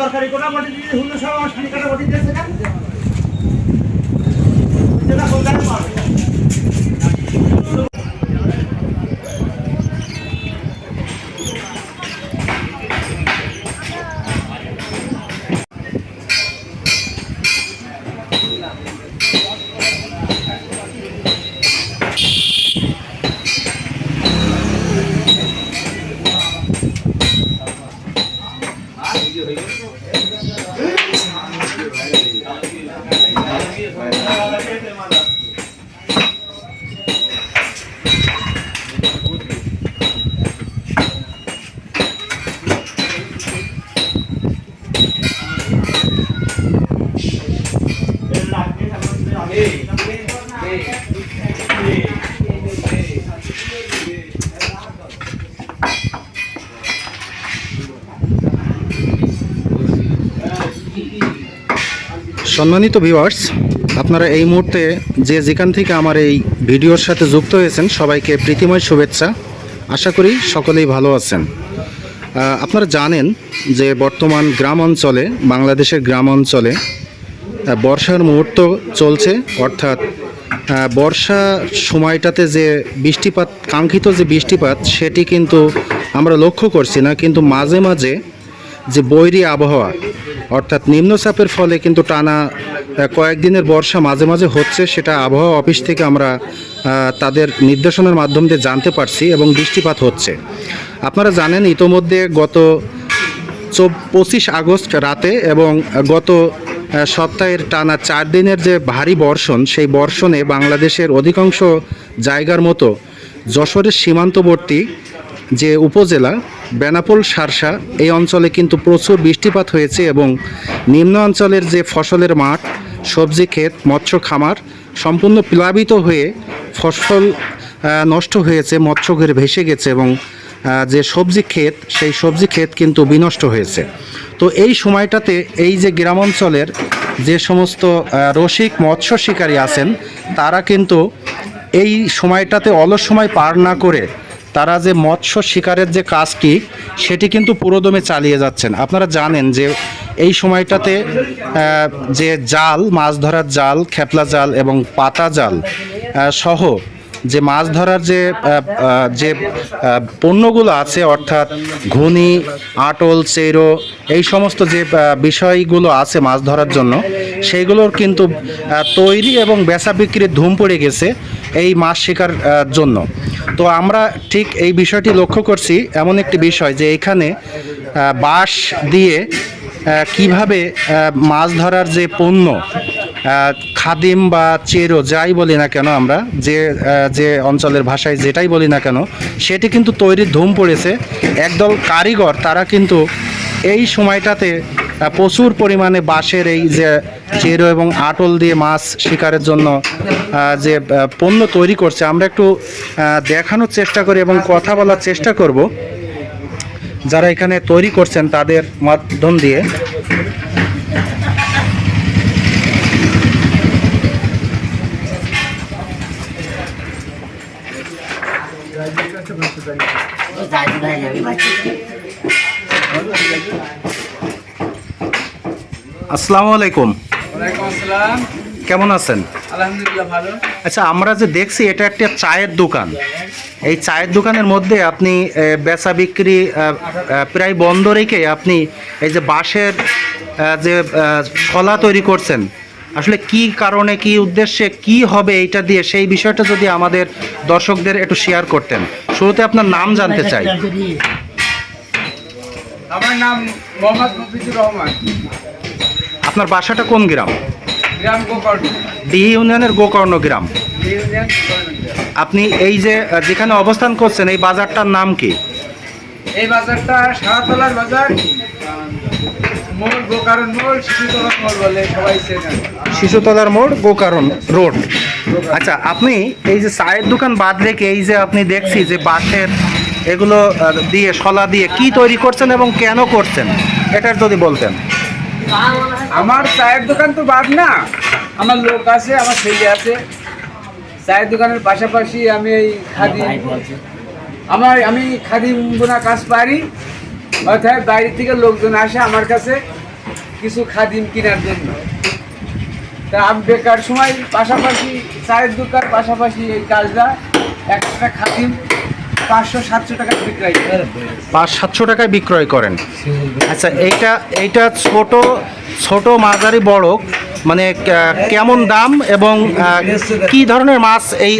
দরকারি কোটা মাটি দিয়ে হুলো সব আমার সামনে কাটা মাটি দিয়েছে না? যেটা সম্মানিত ভিউয়ার্স আপনারা এই মুহূর্তে যে যেখান থেকে আমার এই ভিডিওর সাথে যুক্ত হয়েছেন, সবাইকে প্রীতিময় শুভেচ্ছা। আশা করি সকলেই ভালো আছেন। আপনারা জানেন যে বর্তমান গ্রাম অঞ্চলে, বাংলাদেশের গ্রাম অঞ্চলে বর্ষার মুহূর্ত চলছে। অর্থাৎ বর্ষা সময়টাতে যে বৃষ্টিপাত, কাঙ্ক্ষিত যে বৃষ্টিপাত, সেটি কিন্তু আমরা লক্ষ্য করছি না। কিন্তু মাঝে মাঝে যে বৈরী আবহাওয়া, অর্থাৎ নিম্নচাপের ফলে কিন্তু টানা কয়েকদিনের বর্ষা মাঝে মাঝে হচ্ছে, সেটা আবহাওয়া অফিস থেকে আমরা তাদের নির্দেশনার মাধ্যম দিয়ে জানতে পারছি এবং বৃষ্টিপাত হচ্ছে। আপনারা জানেন, ইতোমধ্যে গত পঁচিশ আগস্ট রাতে এবং গত সপ্তাহের টানা চার দিনের যে ভারী বর্ষণ, সেই বর্ষণে বাংলাদেশের অধিকাংশ জায়গার মতো যশোরের সীমান্তবর্তী যে উপজেলা বেনাপোল, সারসা, এই অঞ্চলে কিন্তু প্রচুর বৃষ্টিপাত হয়েছে এবং নিম্ন অঞ্চলের যে ফসলের মাঠ, সবজি ক্ষেত, মৎস্য খামার সম্পূর্ণ প্লাবিত হয়ে ফসল নষ্ট হয়েছে মৎস্য ঘের ভেসে গেছে এবং যে সবজি ক্ষেত, সেই সবজি ক্ষেত কিন্তু বিনষ্ট হয়েছে। তো এই সময়টাতে এই যে গ্রাম অঞ্চলের যে সমস্ত রসিক, মৎস্য শিকারী আছেন, তারা কিন্তু এই সময়টাতে অলস সময় পার না করে তারা যে মৎস্য শিকারের যে কাজটি, সেটি কিন্তু পুরোদমে চালিয়ে যাচ্ছেন। আপনারা জানেন যে এই সময়টাতে যে জাল, মাছ ধরার জাল, খেপলা জাল এবং পাতা জাল সহ যে মাছ ধরার যে যে পণ্যগুলো আছে, অর্থাৎ ঘুনি, আটল, চেরো, এই সমস্ত যে বিষয়গুলো আছে মাছ ধরার জন্য, সেইগুলোর কিন্তু তৈরি এবং বেচা বিক্রির ধুম পড়ে গেছে এই মাছ শিকার জন্য। তো আমরা ঠিক এই বিষয়টি লক্ষ্য করছি, এমন একটি বিষয় যে এখানে বাঁশ দিয়ে কীভাবে মাছ ধরার যে পণ্য খাদিম বা চেরো যাই বলি না কেন আমরা, যে যে অঞ্চলের ভাষায় যেটাই বলি না কেন, সেটি কিন্তু তৈরির ধুম পড়েছে। একদল কারিগর, তারা কিন্তু এই সময়টাতে প্রচুর পরিমাণে বাঁশের এই যে চেরো এবং আটল দিয়ে মাছ শিকারের জন্য যে পণ্য তৈরি করছে, আমরা একটু দেখানোর চেষ্টা করি এবং কথা বলার চেষ্টা করব। যারা এখানে তৈরি করছেন তাদের মাধ্যম দিয়ে। আসসালামু আলাইকুম। কেমন আছেন? আলহামদুলিল্লাহ ভালো। আচ্ছা আমরা যে দেখছি এটা একটা চায়ের দোকান। এই চায়ের দোকানের মধ্যে আপনি বেচা বিক্রি প্রায় বন্ধ রেখে আপনি এই যে বাঁশের যে শলা তৈরি করছেন আসলে কি কারণে কি উদ্দেশ্যে কি হবে এইটা দিয়ে সেই বিষয়টা যদি আমাদের দর্শকদের একটু শেয়ার করতেন। শুরুতে আপনার নাম জানতে চাই। আমার নাম মোহাম্মদ মফিজুর রহমান। আপনার বাসাটা কোন গ্রাম? গ্রাম গোকর্ণ। ডি ইউনিয়নের গোকর্ণ গ্রাম। আপনি এই যে যেখানে অবস্থান করছেন এই বাজারটার নাম কি? এই বাজারটা সারাতলার বাজার। শিশুতলার মোড় গোকারণ রোড। আচ্ছা আপনি এই যে চায়ের দোকান বাদ রেখে এই যে আপনি দেখছি যে বাঁশের এগুলো দিয়ে শলা দিয়ে কি তৈরি করছেন এবং কেন করছেন? এটার যদি বলতেন। আমার চায়ের দোকান তো বাদ না। আমার লোক আছে আমার ছেলে আছে। চায়ের দোকানের পাশাপাশি আমি এই খাদি আমার আমি খাদি বোনা কাজ পারি। অর্থাৎ বাইরে থেকে লোকজন আসে আমার কাছে কিছু খাদিম কেনার জন্য। তা আমি বেকার সময় পাশাপাশি চায়ের দোকান, পাশাপাশি এই কাজটা একটা খাদিম পাঁচশো, সাতশো বিক্রয় পাঁচ, সাতশো টাকায় বিক্রয় করেন? আচ্ছা এইটা এইটা বড় মানে কেমন দাম এবং কি ধরনের মাছ এই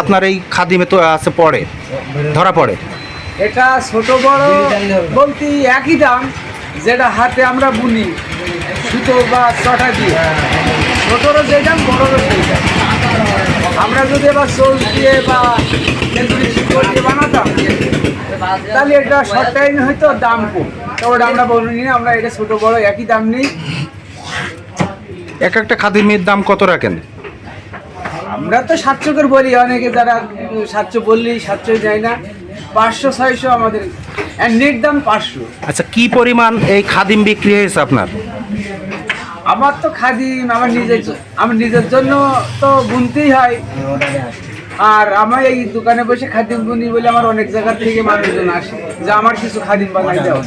আপনার এই খাদিমে তো আছে পড়ে, ধরা পড়ে? এটা ছোট বড় বলতে একই দাম যেটা হাতে আমরা বুনি সুতো বা চটা দিয়ে। ছোটরও যে দাম বড়রও সেই দাম। আমরা যদি এবার সোল দিয়ে বা তেঁতুলি দিয়ে বানাতাম তাহলে এটা শর্ট টাইম হয়তো দাম কম। তো ওটা আমরা বলিনি আমরা এটা ছোট বড় একই দাম নেই। এক একটা খাদিমের দাম কত রাখেন? আমরা তো সাতশো করে বলি অনেকে যারা সাতশো বললি সাতশো যায় না। পাঁচশো ছয়শো আমাদের। নেট দাম পাঁচশো। আচ্ছা কি পরিমাণ এই খাদিম বিক্রি হয়েছে আপনার? আমার তো খাদিম আমার নিজের আমার নিজের জন্য তো বুনতেই হয়। আর আমার এই দোকানে বসে খাদিম বুনি বলে আমার অনেক জায়গা থেকে মানুষজন আসে যে আমার কিছু খাদিম বানাই দাও।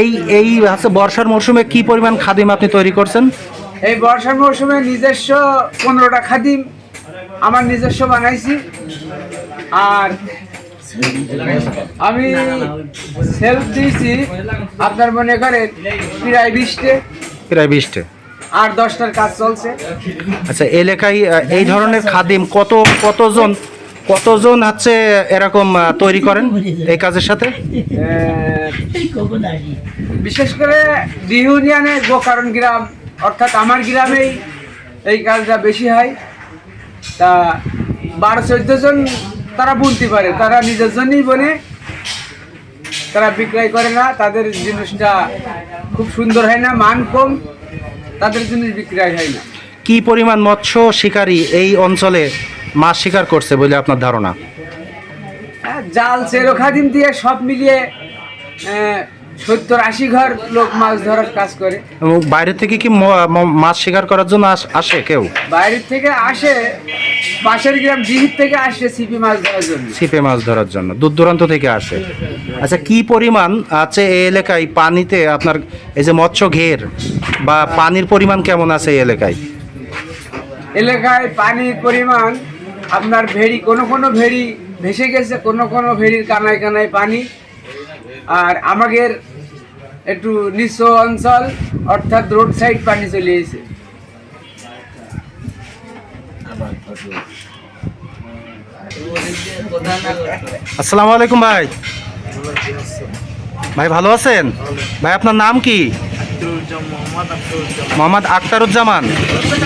এই এই হচ্ছে বর্ষার মরশুমে কি পরিমাণ খাদিম আপনি তৈরি করছেন? এই বর্ষার মৌসুমে নিজস্ব পনেরোটা খাদিম আমার নিজস্ব বানাইছি। আর আমি সেলফ দিয়েছি আপনার মনে করেন প্রায় বিশটে। প্রায় বিশটে। আর দশটার কাজ চলছে। আচ্ছা এলাকায় এই ধরনের খাদিম কত কতজন কতজন হচ্ছে এরকম তৈরি করেন এই কাজের সাথে? বিশেষ করে ইউনিয়নে গোকারণ গ্রাম অর্থাৎ আমার গ্রামেই এই কাজটা বেশি হয়। তা বারো চোদ্দ জন তারা বুনতে পারে তারা নিজের জন্যই বনে তারা বিক্রয় করে না তাদের জিনিসটা খুব সুন্দর হয় না মান কম তাদের জিনিস বিক্রয় হয় না। কি পরিমাণ মৎস্য শিকারী এই অঞ্চলে মাছ শিকার করছে বলে আপনার ধারণা? হ্যাঁ, জাল চেরো খাদিম দিয়ে সব মিলিয়ে সত্তর আশি ঘর লোক মাছ ধরার কাজ করে। এবং বাইরে থেকে কি মাছ শিকার করার জন্য আসে কেউ? বাইরের থেকে আসে পাশের গ্রাম জিহির থেকে আসে সিপি মাছ ধরার জন্য। ছিপে মাছ ধরার জন্য দূর দূরান্ত থেকে আসে। আচ্ছা কি পরিমাণ আছে এই এলাকায় পানিতে আপনার এই যে মৎস্য ঘের বা পানির পরিমাণ কেমন আছে এই এলাকায়? এলাকায় পানির পরিমাণ আপনার ভেড়ি কোনো কোনো ভেড়ি ভেসে গেছে কোনো কোনো ভেড়ির কানায় কানায় পানি। আর আমাদের একটু নিচু অঞ্চল অর্থাৎ রোড সাইড পানি চলে এসেছে। আসসালামু আলাইকুম ভাই। ভাই ভালো আছেন? ভাই আপনার নাম কি? মোহাম্মদ আখতারুজ্জামান।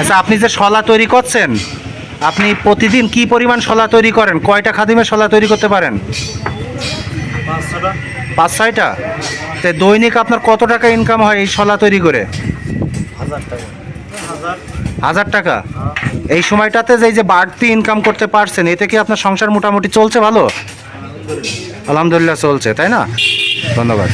আচ্ছা আপনি যে শলা তৈরি করছেন আপনি প্রতিদিন কি পরিমাণ শলা তৈরি করেন? কয়টা খাদিমে শলা তৈরি করতে পারেন? পাঁচ ছয়টা তো দৈনিক আপনার কত টাকা ইনকাম হয় এই শলা তৈরি করে? হাজার টাকা। এই সময়টাতে যে যে বাড়তি ইনকাম করতে পারছেন এতে কি আপনার সংসার মোটামুটি চলছে ভালো? আলহামদুলিল্লাহ চলছে তাই না? ধন্যবাদ।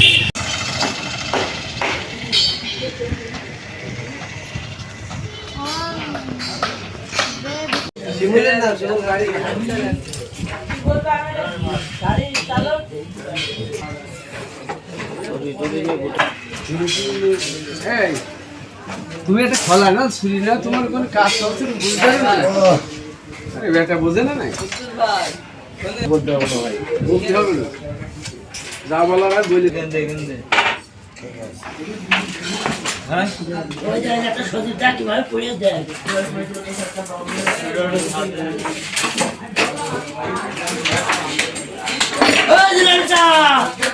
এই, তুমি একটা খোলা না ছুরি না তোমার কোনো কাজ চলছে বুঝতে পারো না? আরে বেটা বোঝে না নাই? বলতে হবে না ভাই। বলতে হবে না। যা বলার আর বলে ওই যে একটা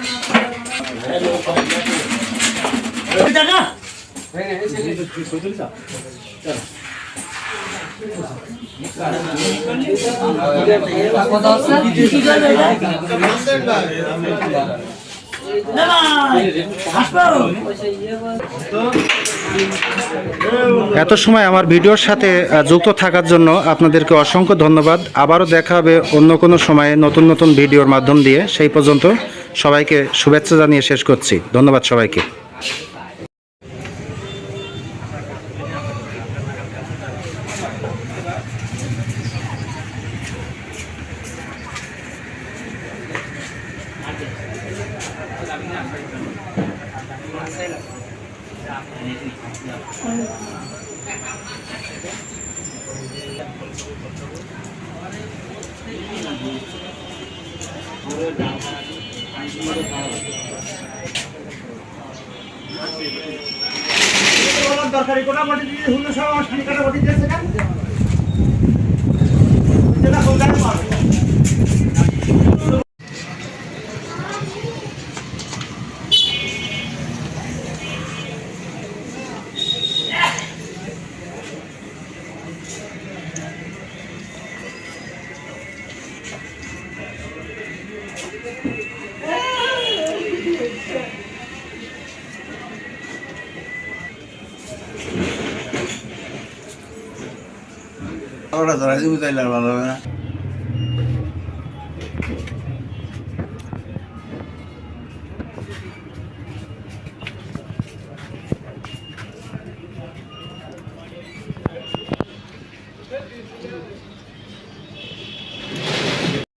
এত সময় আমার ভিডিওর সাথে যুক্ত থাকার জন্য আপনাদেরকে অসংখ্য ধন্যবাদ। আবারও দেখা হবে অন্য কোনো সময়ে নতুন নতুন ভিডিওর মাধ্যম দিয়ে। সেই পর্যন্ত সবাইকে শুভেচ্ছা জানিয়ে শেষ করছি। ধন্যবাদ সবাইকে। বলার দরকারই কোনো মাটি দিয়ে হলো সব আমার সামনে কাটা মাটি দিয়েছে না? Ahora, de la hermana.